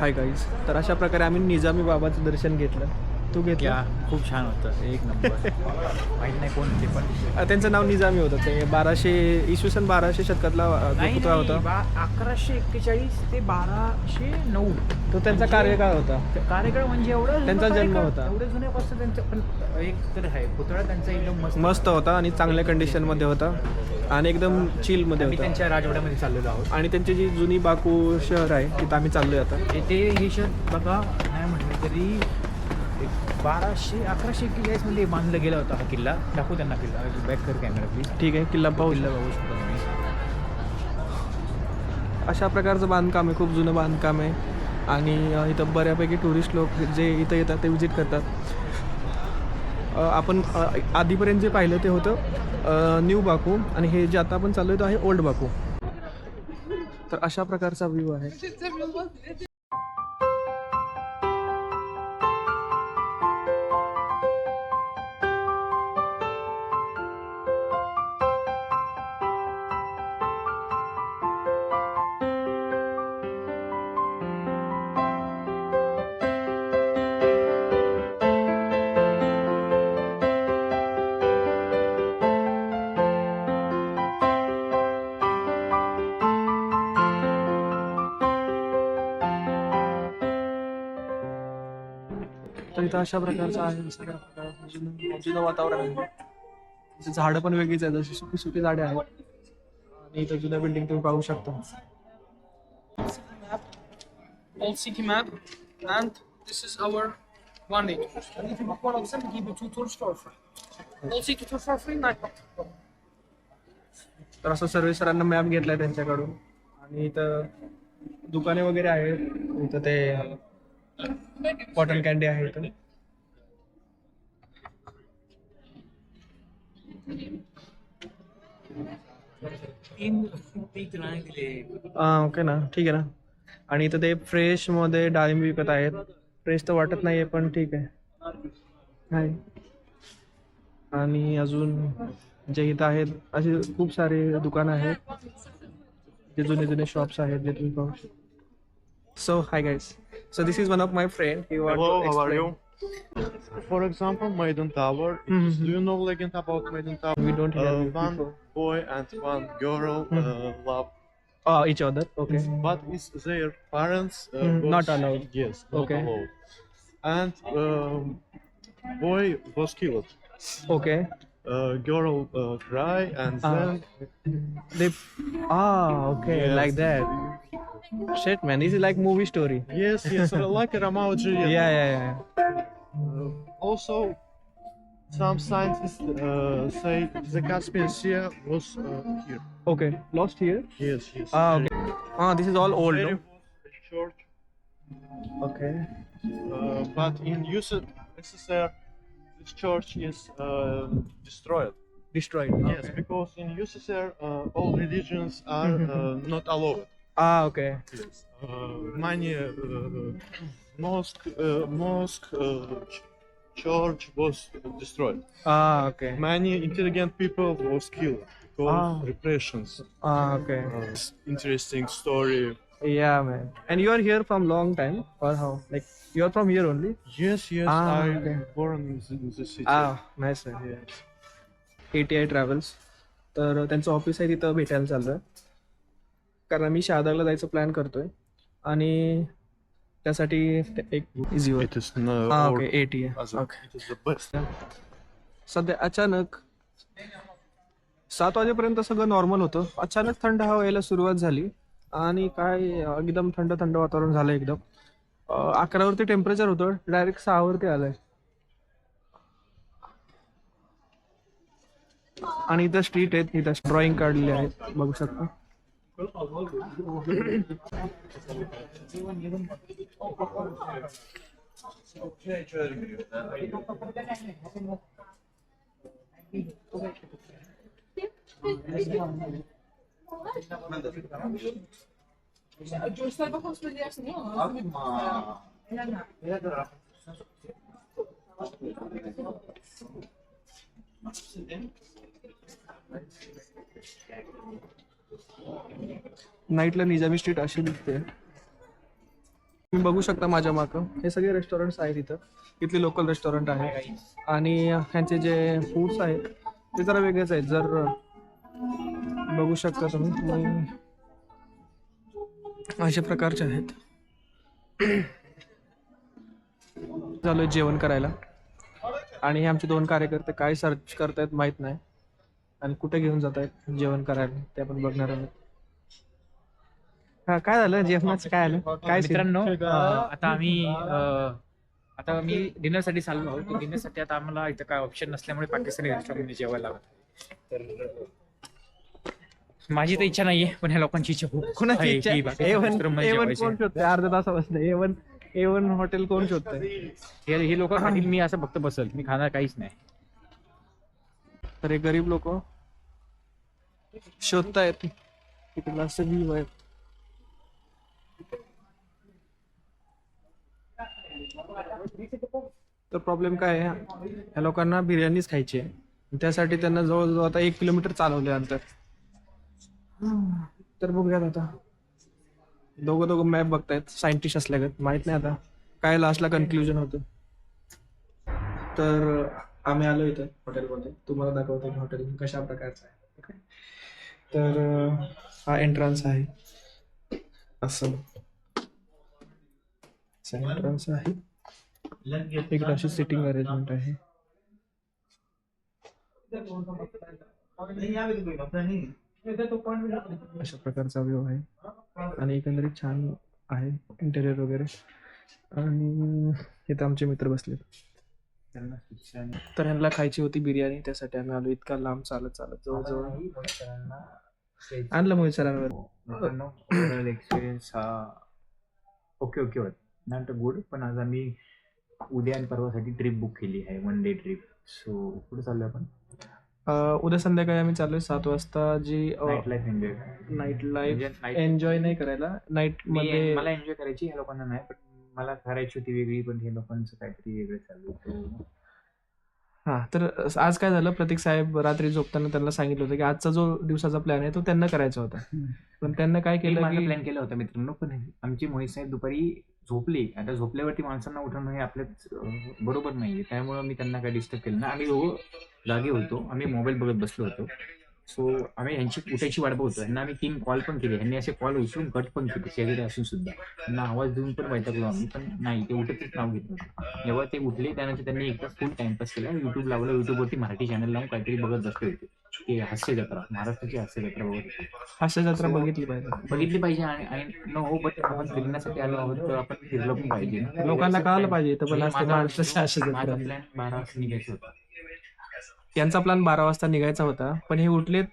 Hi guys तर अशा प्रकारे आम्ही निजामी बाबाचं दर्शन घेतलं. तू घेतलं? खूप छान होतं. एक नंबर. माहीत नाही कोण ते पण त्यांचं नाव निजामी होतं. ते बाराशे इसवी सन बाराशे शतकातला नाही, पुतळा नाही, होता. बा- अकराशे एक्केचाळीस ते बाराशे नऊ. तो त्यांचा कार्यकाळ होता. कार्यकाळ म्हणजे एवढं जुनं त्यांचा जन्म कार्यकाळ, होता. एवढं जुन्यापासून त्यांचं पण एक तर आहे पुतळा त्यांचा एकदम मस्त मस्त होता आणि चांगल्या कंडिशनमध्ये होता. आणि एकदम चिलमध्ये आम्ही होता. त्यांच्या राजवाड्यामध्ये चाललेलो आहोत. आणि त्यांची जी जुनी बाकू शहर आहे तिथं आम्ही चाललोय आता. येथे हे शहर बघा नाही म्हटलं तरी बाराशे अकराशे एक्केचाळीसमध्ये बांधलं गेला होता हा किल्ला. दाखवू त्यांना किल्ला. बॅक कर कॅमेरा प्लीज ठीक आहे किल्ला पाहू. किल्ला बघू शकतो तुम्ही. अशा प्रकारचं बांधकाम आहे खूप जुनं बांधकाम आहे. आणि इथं बऱ्यापैकी टुरिस्ट लोक जे इथं येतात ते विजिट करतात. आपण आधीपर्यंत जे पाहिलं ते होतं न्यू बाकू. आणि हे जे आता आपण चाललोय तो आहे ओल्ड बाकू. तर अशा प्रकारचा व्ह्यू आहे. इथं अशा प्रकारचं आहे सगळ्या प्रकारचं जुनं वातावरण आहे. झाडं पण वेगळीच आहेत. जशी सुकी सुकी झाडे आहेत. आणि इथं जुन्या बिल्डिंग तुम्ही पाहू शकता. Old city map, and this is our one day tour. And if you book one of them, we give you two tours for free. Old city tour for free, night tour. तर असं सर्व सरांना map घेतलाय त्यांच्याकडून. आणि इथं दुकाने वगैरे आहेत. इथं ते कॉटन कॅन्डी आहे इथं तीन पीक नाही दिले हा ओके ना. ठीक आहे ना. आणि इथं ते फ्रेशमध्ये डाळिंब विकत आहेत. फ्रेश तर वाटत नाहीये पण ठीक आहे. आहे आणि अजून जे इथं आहेत असे खूप सारे दुकानं आहेत. जे जुने जुने शॉप्स आहेत जे तुम्ही पाहू so hi guys so this is one of my friend For example, Maiden Tower. Mm -hmm. Do you know legend about Maiden Tower? We don't have uh, one people. boy and one girl mm -hmm. uh, mm-hmm. love Oh, each other. Okay. But is their parents uh, mm, not allowed? Yes, not okay. allowed. And um, boy was killed. Okay. Uh, girl uh, cry and ah. then they ah okay yes. like that shit man this is like movie story yes, yes, like a Romeo yeah yeah yeah Uh, also, some scientists uh, say the Caspian Sea was uh, here. okay lost here Yes, yes. ah okay ah this is all old very no? church. okay Uh, but in USSR, this church is uh, destroyed. destroyed Yes, okay. because in USSR, uh, all religions are uh, not allowed. ah okay Yes. Uh, many uh, mosque, uh, mosque, uh, ch- church was destroyed. ah okay Many intelligent people was killed because Ah. repressions. ah okay Uh, it's interesting story. yeah man and you are here from long time or how like you are from here only Yes, yes. Ah, I okay. born in the, in the city. ah nice man Yes. A T I travels तर त्यांचं office आहे तिथं भेटायला चाललं आहे कारण मी शहादाला जायचं plan करतोय. आणि त्यासाठी एक इझी होईल It is no, our- okay A T as आहे a- okay it is the best. सध्या अचानक सात वाजेपर्यंत सगळं नॉर्मल होतं. अचानक थंड हवा यायला सुरुवात झाली. आणि काय एकदम थंड थंड वातावरण झालं एकदम. अकरावरती टेम्परेचर होतं. डायरेक्ट सहावरती आलंय. आणि इथं स्ट्रीट आहेत. इथं ड्रॉइंग काढलेले आहेत. बघू शकता. Görsel bakımsına girersin değil mi? Atma. Ne kadar Thank you. नाईटला निजामी स्ट्रीट अशी दिसते तुम्ही बघू शकता माझ्या मागं. हे सगळे रेस्टॉरंट्स आहेत इथं. इथले लोकल रेस्टॉरंट आहे आणि ह्यांचे जे फूड्स आहेत ते जरा वेगळेच आहेत. जर बघू शकता तुम्ही अशा प्रकारचे आहेत. झालं जेवण करायला. आणि हे आमचे दोन कार्यकर्ते काय सर्च करतायत माहीत नाही. आणि कुठे घेऊन जात आहेत जेवण करायला ते आपण बघणार आहोत. हा काय झालं? जेवणाचं काय आलं? काय scene? मित्रांनो अं, आता आम्ही अं, आता मी डिनरसाठी चाललो आहोत. डिनरसाठी आता आम्हाला इथं काय ऑप्शन नसल्यामुळे पाकिस्तानी रेस्टॉरंटमध्ये जेवायला लागत आहे. तर माझी तर इच्छा नाहीये पण ह्या लोकांची इच्छा खूप कोणाची आहे इच्छा? की पाकिस्तानी A1 रेस्टॉरंटमध्ये A1 जेवायचं. कोण शोधतंय? अर्ध्या तासापासून. A one A one hotel कोण शोधतंय? हे हे लोक खातील मी असं फक्त बसल. मी खाणार काहीच नाही. तर हे गरीब लोक. शोधतायत. इकडला असं व्ह्यू तर प्रॉब्लेम काय आहे? ह्या लोकांना बिर्याणीच खायची आहे. त्यासाठी त्यांना जवळजवळ आता एक किलोमीटर चालवले अंतर. तर बघूयात आता. दोघं दोघं मॅप बघतायत. सायंटिस्ट असल्यागत. माहीत नाही आता. काय लास्टला कन्क्लुजन होतं? तर आम्ही आलो इथं हॉटेलमध्ये तुम्हाला दाखवतो हॉटेल कशा प्रकारचं आहे. तर हा एंट्रन्स आहे. असं एंट्रन्स आहे. एक अशी सिटिंग अरेंजमेंट आहे. अशा प्रकारचा व्ह्यू आहे. आणि एकंदरीत छान आहे इंटेरियर वगैरे. आणि इथं आमचे मित्र बसले तर ह्यांना खायची होती बिर्याणी त्यासाठी आम्ही आलो इतका लांब चालत चालत जवळजवळ. आणलं मग सरांवर एक्सपिरियन्स हा okay okay what not good पण आज आम्ही उद्या आणि परवासाठी ट्रिप बुक केली आहे वन डे ट्रिप सो कुठे चाललोय आपण? अं, उद्या संध्याकाळी आम्ही चाललोय सात वाजता जी night life enjoy night life enjoy नाही करायला नाईटमध्ये मला एन्जॉय करायची ह्या लोकांना नाही पण मला करायची होती वेगळी पण हे लोकांचं काहीतरी वेगळं चालू होतं. हा तर आज काय झालं? प्रतीक साहेब रात्री झोपताना त्यांना सांगितलं होतं की आजचा जो दिवसाचा प्लॅन आहे तो त्यांना करायचा होता. पण त्यांना काय केलं केलं की प्लॅन केला होता मित्रांनो पण आमची मोहित साहेब दुपारी झोपली. आता झोपल्यावरती माणसांना उठवणं हे आपल्याच बरोबर नाहीये. त्यामुळे मी त्यांना काही डिस्टर्ब केलं ना आम्ही दोघं जागे होतो. आम्ही मोबाईल बघत बसलो होतो. सो आम्ही यांची उठायची वाट बघतो यांना आम्ही तीन कॉल पण केले. यांनी असे कॉल उचलून कट पण केले. शेजारी असून सुद्धा. त्यांना आवाज देऊन पण वैतागलो आम्ही. पण नाही ते उठतच नाव घेतलं जेव्हा ते उठले त्यानंतर त्यांनी एकदा फुल टाइमपास केला. युट्यूब लावलं. युट्यूबवरती मराठी चॅनल लावून काहीतरी बघत बसले होते. ते हास्य जत्रा महाराष्ट्राची हास्य जत्रा बघत होते हास्य जत्रा बघितली पाहिजे. बघितली पाहिजे आणि आणि नो बट आपण फिरण्यासाठी आलो आहोत तर आपण फिरलो पण पाहिजे. लोकांना कळालं पाहिजे इथं पण महाराष्ट्राची हास्य जत्रा. प्लॅन बारा वाजता निघायचा होता. यांचा प्लॅन बारा वाजता निघायचा होता पण हे उठलेत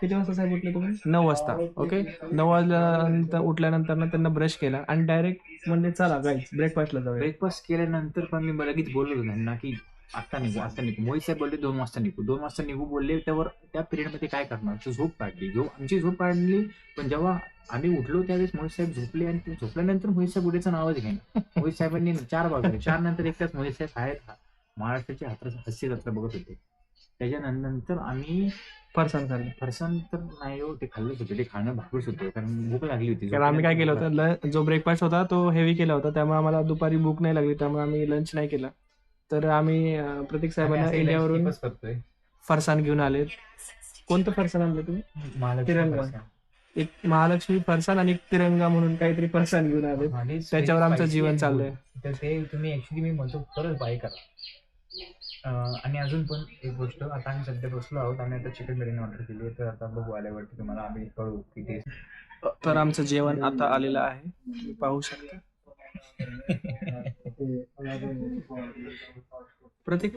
किती वाजता साहेब उठले तुम्ही? नऊ वाजता ओके नऊ वाजल्यानंतर उठल्यानंतर ना त्यांना ब्रश केला आणि डायरेक्ट म्हणजे चला गाईच ब्रेकफास्टला जाऊया. ब्रेकफास्ट केल्यानंतर पण मी लगेच बोललो होतो त्यांना की आता निघू आता निघू. मोहित साहेब बोलले दोन वाजता निघू. दोन वाजता निघू बोलले त्यावर त्या पिरियडमध्ये काय करणार? तर झोप काढली. झोप आमची झोप काढली पण जेव्हा आम्ही उठलो त्यावेळेस मोहित साहेब झोपले आणि ते झोपल्यानंतर मोहित साहेब उद्याचं नावच घेईन. मोहित साहेबांनी चार बाजू चार नंतर एकटाच मोहित साहेब आहेत महाराष्ट्राची हात्र हास्य जत्रा बघत होते. त्याच्यानंतर आम्ही फरसान खाल्लं. फरसाण तर नाही हो ते खाल्लंच होते. ते खाणं भागच होतं कारण भूक लागली होती. कारण आम्ही काय केलं होतं जो ब्रेकफास्ट होता तो हेवी केला होता. त्यामुळे आम्हाला दुपारी भूक नाही लागली त्यामुळे आम्ही लंच नाही केला. तर आम्ही अं, प्रतीक साहेबांना इंडियावरून करतोय. फरसान घेऊन आले. कोणतं फरसान आणलं तुम्ही? तिरंगा. एक महालक्ष्मी फरसान आणि एक तिरंगा म्हणून काहीतरी फरसान घेऊन आले. त्याच्यावर आमचं जीवन चाललंय. तर ते तुम्ही ऍक्च्युली मी म्हणतो खरंच बाय करा. अं, आणि अजून पण एक गोष्ट आता आम्ही सध्या बसलो आहोत आम्ही आता चिकन बिर्याणी ऑर्डर केली आहे तर आता बघू आल्यावरती तुम्हाला आम्ही कळू की ते तर आमचं जेवण आता आलेलं आहे. तुम्ही पाहू शकता. प्रतीक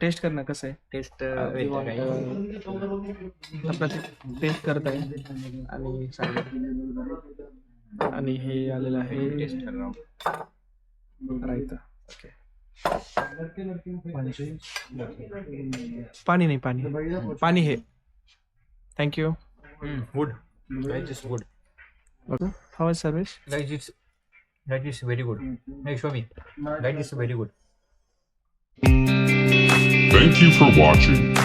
टेस्ट करणं कसं आहे? टेस्ट प्रतीक टेस्ट करत आहे आणि सांगा आणि हे आलेलं आहे टेस्ट रायता. ओके पाणी नाही पाणी. पाणी हे. Thank you good is good how service That is very good. Mm-hmm. Show me. That is very good. Thank you for watching.